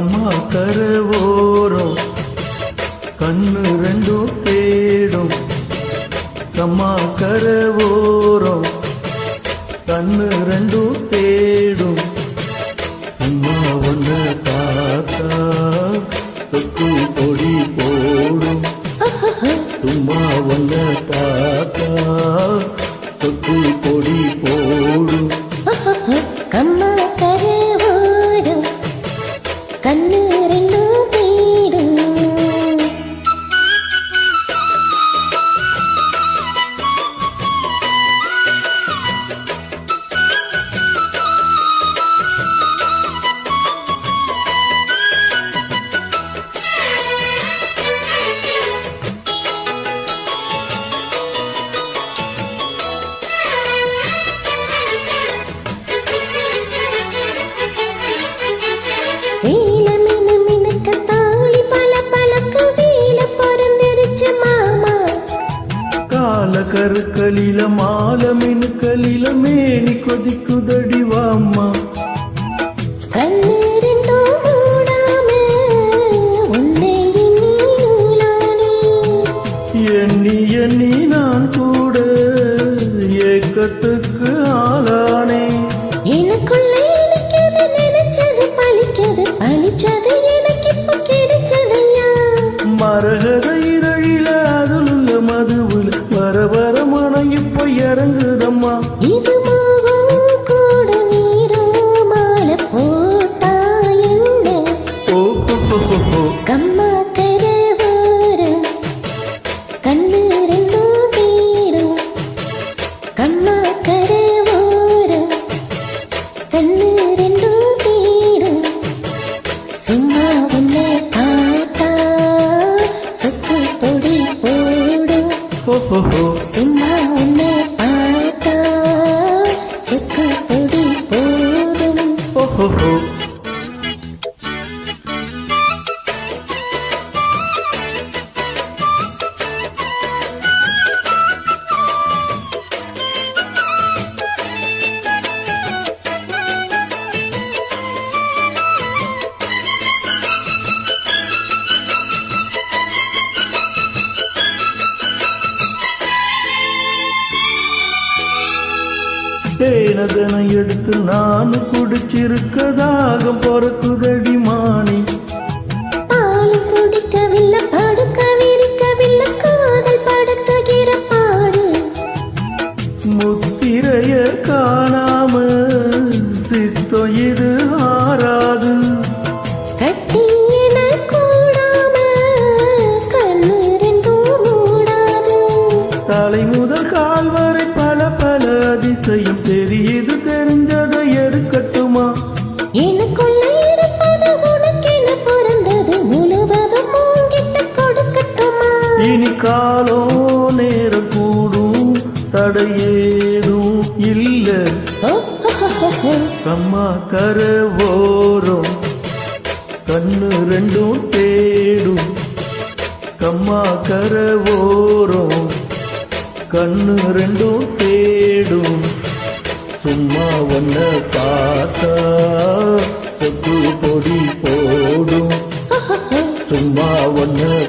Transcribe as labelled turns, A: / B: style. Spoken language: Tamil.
A: அம்மா கரவோரம் கண்ணு ரெண்டும் தேடும். கம்மா கரவோரம் கண்ணு ரெண்டும் தேடும். அம்மா ஒன்ன தாத்தா தொக்கு பொடி போடும். சும்மா ஒன்ன தாத்தா தொக்கு பொடி போடும்.
B: கம்மா
A: கரு கொதிக்குதடி வாம்மா.
B: கண்ணு ரெண்டும் மூடாம உன்னை எண்ணி
A: எண்ணி நான் கூட ஏக்கத்துக்கு ஆளானே.
B: எனக்குள்ள நினைச்சது பழிக்கது பழிச்சது
A: மனம் இப்ப இறங்குதம்மா
B: இது கூட நீரோ மாலை போட்டா என்ன
A: ஓ.
B: கம்மா சுக்கு பொடி போடும்
A: தேனதனை எடுத்து நான் குடிச்சிருக்கதாக பொறக்குதடி மாணி
B: பால் குடிக்கவில்லை படுக்க விரிக்கவில்லை காதல் படுத்துகிற பாடு.
A: முத்திரைய காணாம சித்தோ இது ஆறாது. அதிசயம் தெரியுது தெரிஞ்சதை எடுக்கட்டுமா?
B: எனக்குள்ள இருப்பது உனக்கென பிறந்தது முழுவதும் உன்கிட்ட கொடுக்கட்டுமா?
A: இனி காலம் நேரம் கூடும் தடையேதும் இல்ல. கம்மா கரவோரம் கண்ணு ரெண்டும் தேடும். கம்மா கரவோரம் கண்ணு ரெண்டும் பொடி போடும். சும்மா ஒன்று